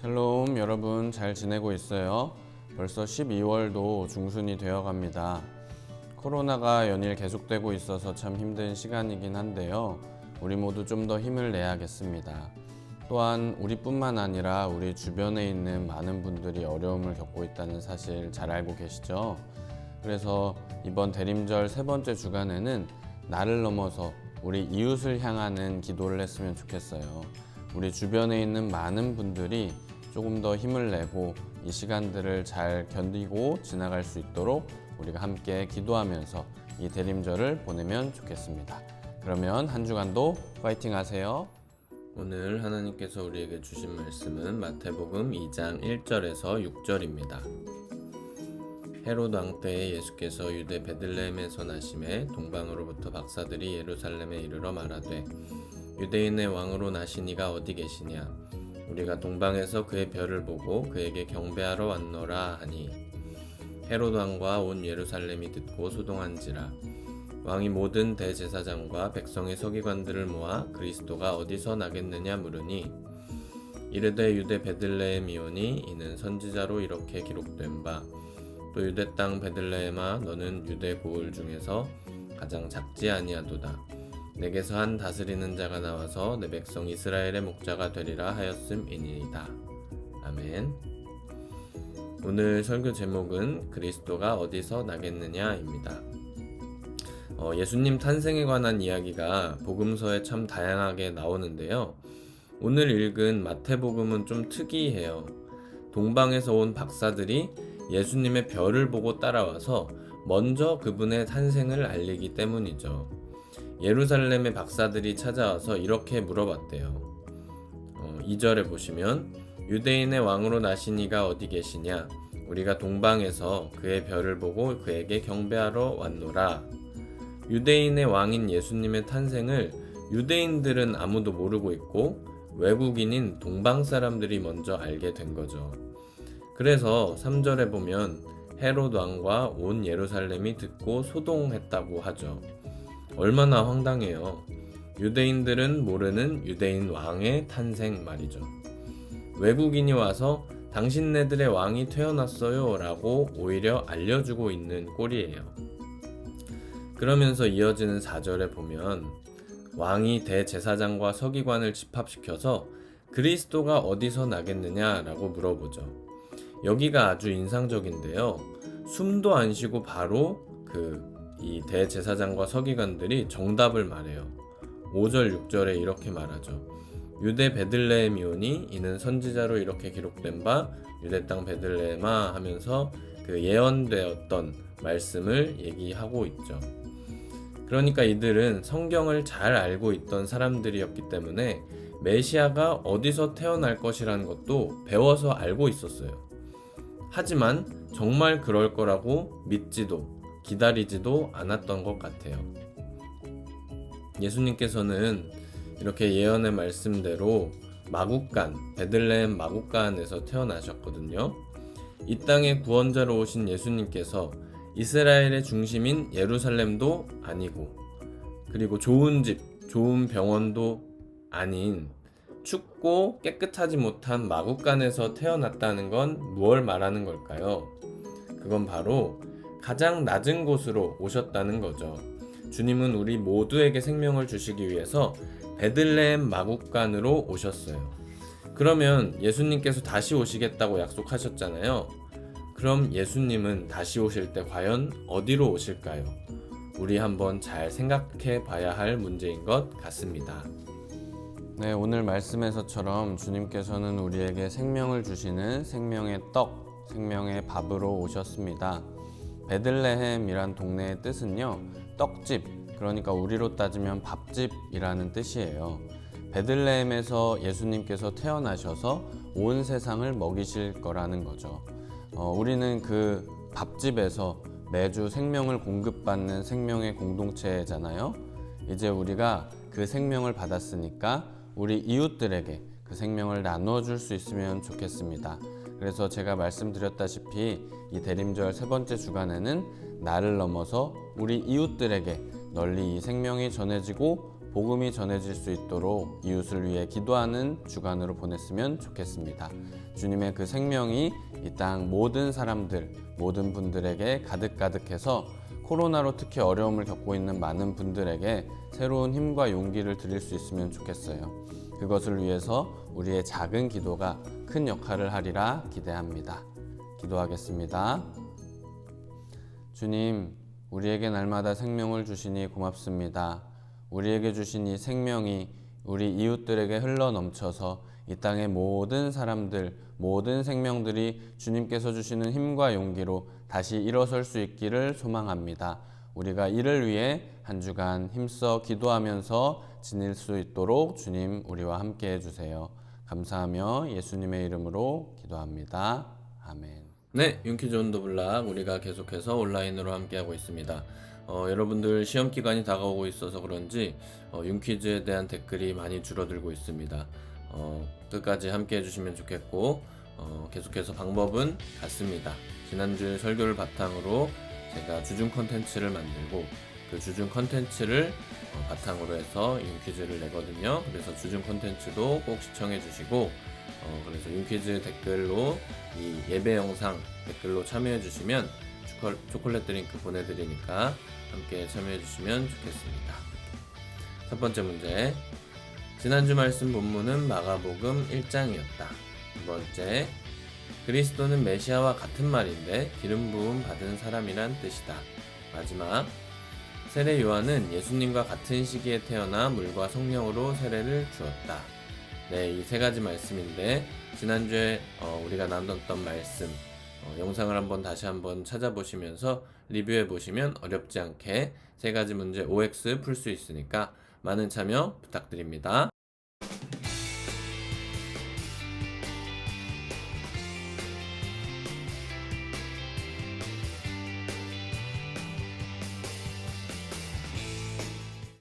샬롬 여러분 잘 지내고 있어요? 벌써 12월도 중순이 되어 갑니다. 코로나가 연일 계속되고 있어서 참 힘든 시간이긴 한데요. 우리 모두 좀 더 힘을 내야겠습니다. 또한 우리뿐만 아니라 우리 주변에 있는 많은 분들이 어려움을 겪고 있다는 사실 잘 알고 계시죠? 그래서 이번 대림절 세 번째 주간에는 나를 넘어서 우리 이웃을 향하는 기도를 했으면 좋겠어요. 우리 주변에 있는 많은 분들이 조금 더 힘을 내고 이 시간들을 잘 견디고 지나갈 수 있도록 우리가 함께 기도하면서 이 대림절을 보내면 좋겠습니다. 그러면 한 주간도 파이팅 하세요. 오늘 하나님께서 우리에게 주신 말씀은 마태복음 2장 1절에서 6절입니다. 헤롯 왕 때에 예수께서 유대 베들레헴에서 나심에 동방으로부터 박사들이 예루살렘에 이르러 말하되 유대인의 왕으로 나신 이가 어디 계시냐? 우리가 동방에서 그의 별을 보고 그에게 경배하러 왔노라 하니. 헤롯 왕과 온 예루살렘이 듣고 소동한지라. 왕이 모든 대제사장과 백성의 서기관들을 모아 그리스도가 어디서 나겠느냐 물으니 이르되 유대 베들레헴이오니 이는 선지자로 이렇게 기록된 바. 또 유대 땅 베들레헴아 너는 유대 고을 중에서 가장 작지 아니하도다 내게서 한 다스리는 자가 나와서 내 백성 이스라엘의 목자가 되리라 하였음이니이다 아멘 오늘 설교 제목은 그리스도가 어디서 나겠느냐입니다 어, 예수님 탄생에 관한 이야기가 복음서에 참 다양하게 나오는데요. 오늘 읽은 마태복음은 좀 특이해요. 동방에서 온 박사들이 예수님의 별을 보고 따라와서 먼저 그분의 탄생을 알리기 때문이죠. 예루살렘의 박사들이 찾아와서 이렇게 물어봤대요. 어, 2절에 보시면 유대인의 왕으로 나신 이가 어디 계시냐? 우리가 동방에서 그의 별을 보고 그에게 경배하러 왔노라. 유대인의 왕인 예수님의 탄생을 유대인들은 아무도 모르고 있고 외국인인 동방 사람들이 먼저 알게 된 거죠. 그래서 3절에 보면 헤롯 왕과 온 예루살렘이 듣고 소동했다고 하죠. 얼마나 황당해요. 유대인들은 모르는 유대인 왕의 탄생 말이죠. 외국인이 와서 당신네들의 왕이 태어났어요 라고 오히려 알려주고 있는 꼴이에요. 그러면서 이어지는 4절에 보면 왕이 대제사장과 서기관을 집합시켜서 그리스도가 어디서 나겠느냐 라고 물어보죠. 여기가 아주 인상적인데요. 숨도 안 쉬고 바로 그 이 대제사장과 서기관들이 정답을 말해요. 5절 6절에 이렇게 말하죠. 유대 베들레헴이오니 이는 선지자로 이렇게 기록된 바 유대 땅 베들레헴아 하면서 그 예언되었던 말씀을 얘기하고 있죠. 그러니까 이들은 성경을 잘 알고 있던 사람들이었기 때문에 메시아가 어디서 태어날 것이라는 것도 배워서 알고 있었어요. 하지만 정말 그럴 거라고 믿지도 기다리지도 않았던 것 같아요. 예수님께서는 이렇게 예언의 말씀대로 마국간, 베들레헴 마국간에서 태어나셨거든요. 이 땅에 구원자로 오신 예수님께서 이스라엘의 중심인 예루살렘도 아니고 그리고 좋은 집, 좋은 병원도 아닌 춥고 깨끗하지 못한 마국간에서 태어났다는 건 무얼 말하는 걸까요? 그건 바로 가장 낮은 곳으로 오셨다는 거죠. 주님은 우리 모두에게 생명을 주시기 위해서 베들레헴 마국간으로 오셨어요. 그러면 예수님께서 다시 오시겠다고 약속하셨잖아요. 그럼 예수님은 다시 오실 때 과연 어디로 오실까요? 우리 한번 잘 생각해 봐야 할 문제인 것 같습니다. 네, 오늘 말씀에서처럼 주님께서는 우리에게 생명을 주시는 생명의 떡, 생명의 밥으로 오셨습니다. 베들레헴이란 동네의 뜻은요, 떡집, 그러니까 우리로 따지면 밥집이라는 뜻이에요. 베들레헴에서 예수님께서 태어나셔서 온 세상을 먹이실 거라는 거죠. 어, 우리는 그 밥집에서 매주 생명을 공급받는 생명의 공동체잖아요. 이제 우리가 그 생명을 받았으니까 우리 이웃들에게 그 생명을 나누어 줄 수 있으면 좋겠습니다. 그래서 제가 말씀드렸다시피 이 대림절 세 번째 주간에는 나를 넘어서 우리 이웃들에게 널리 이 생명이 전해지고 복음이 전해질 수 있도록 이웃을 위해 기도하는 주간으로 보냈으면 좋겠습니다. 주님의 그 생명이 이 땅 모든 사람들, 모든 분들에게 가득가득해서 코로나로 특히 어려움을 겪고 있는 많은 분들에게 새로운 힘과 용기를 드릴 수 있으면 좋겠어요. 그것을 위해서 우리의 작은 기도가 큰 역할을 하리라 기대합니다. 기도하겠습니다. 주님, 우리에게 날마다 생명을 주시니 고맙습니다. 우리에게 주신 이 생명이 우리 이웃들에게 흘러 넘쳐서 이 땅의 모든 사람들, 모든 생명들이 주님께서 주시는 힘과 용기로 다시 일어설 수 있기를 소망합니다. 우리가 이를 위해 한 주간 힘써 기도하면서 지낼 수 있도록 주님 우리와 함께 해주세요. 감사하며 예수님의 이름으로 기도합니다. 아멘. 네, 윤키즈 온더 블락 우리가 계속해서 온라인으로 함께하고 있습니다. 어, 여러분들 시험 기간이 다가오고 있어서 그런지 어, 윤퀴즈에 대한 댓글이 많이 줄어들고 있습니다. 어, 끝까지 함께 해주시면 좋겠고 어, 계속해서 방법은 같습니다. 지난주 설교를 바탕으로 제가 주중 컨텐츠를 만들고 그 주중 컨텐츠를 어, 바탕으로 해서 윤퀴즈를 내거든요. 그래서 주중 컨텐츠도 꼭 시청해 주시고 어, 그래서 윤퀴즈 댓글로 이 예배 영상 댓글로 참여해 주시면 초콜, 초콜릿 드링크 보내드리니까 함께 참여해 주시면 좋겠습니다. 첫 번째 문제. 지난주 말씀 본문은 마가복음 1장이었다. 두 번째. 그리스도는 메시아와 같은 말인데 기름 부음 받은 사람이란 뜻이다. 마지막. 세례 요한은 예수님과 같은 시기에 태어나 물과 성령으로 세례를 주었다. 네, 이 세 가지 말씀인데 지난주에 어, 우리가 나눴던 말씀 어, 영상을 한번 다시 한번 찾아보시면서 리뷰해 보시면 어렵지 않게 세 가지 문제 OX 풀 수 있으니까 많은 참여 부탁드립니다.